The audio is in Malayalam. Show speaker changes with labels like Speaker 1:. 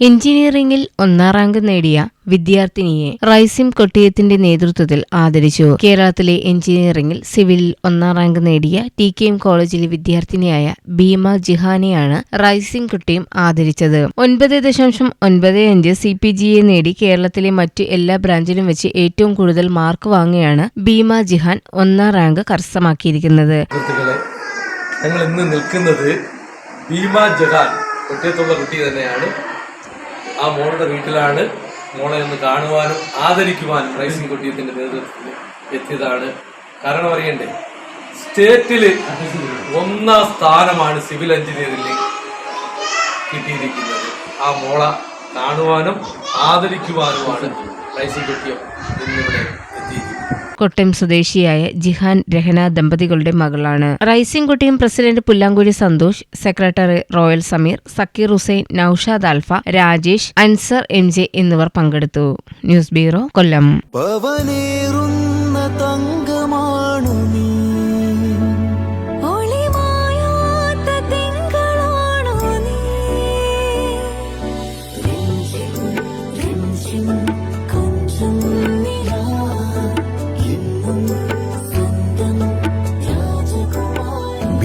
Speaker 1: എഞ്ചിനീയറിംഗിൽ ഒന്നാം റാങ്ക് നേടിയ വിദ്യാർത്ഥിനിയെ റൈസിം കൊട്ടിയത്തിന്റെ നേതൃത്വത്തിൽ ആദരിച്ചു. കേരളത്തിലെ എഞ്ചിനീയറിംഗിൽ സിവിലിൽ ഒന്നാം റാങ്ക് നേടിയ ടി കെ എം കോളേജിലെ വിദ്യാർത്ഥിനിയായ ഭീമ ജിഹാനെയാണ് റൈസിം കൊട്ടിയം ആദരിച്ചത്. ഒൻപത് ദശാംശം ഒൻപത് അഞ്ച് സി പി ജി എ നേടി കേരളത്തിലെ മറ്റു എല്ലാ ബ്രാഞ്ചിലും വെച്ച് ഏറ്റവും കൂടുതൽ മാർക്ക് വാങ്ങിയാണ് ഭീമ ജിഹാൻ ഒന്നാം റാങ്ക് കരസ്ഥമാക്കിയിരിക്കുന്നത്.
Speaker 2: നിൽക്കുന്നത് ഭീമ ജഹാൻ കുട്ടിയത്തുള്ള കുട്ടി തന്നെയാണ്. ആ മോളുടെ വീട്ടിലാണ് മോളെ ഒന്ന് കാണുവാനും ആദരിക്കുവാനും റൈസിംഗ് കൊട്ടിയത്തിന്റെ നേതൃത്വത്തിൽ എത്തിയതാണ്. കാരണം അറിയണ്ടേ? സ്റ്റേറ്റിൽ ഒന്നാം സ്ഥാനമാണ് സിവിൽ എഞ്ചിനീയറിംഗിൽ കിട്ടിയിരിക്കുന്നത്. ആ മോള കാണുവാനും ആദരിക്കുവാനുമാണ് റൈസിംഗ് കൊട്ടിയം ഇന്നിവിടെ
Speaker 1: കൊട്ടയം സ്വദേശിയായ ജിഹാൻ രഹന ദമ്പതികളുടെ മകളാണ്. Rising Kottiyam president Pullankuzhi Santhosh secretary royal Sameer Zakir Hussain Noushad alpha Rajesh Ansar M J എന്നിവർ പങ്കെടുത്തു. News bureau Kollam.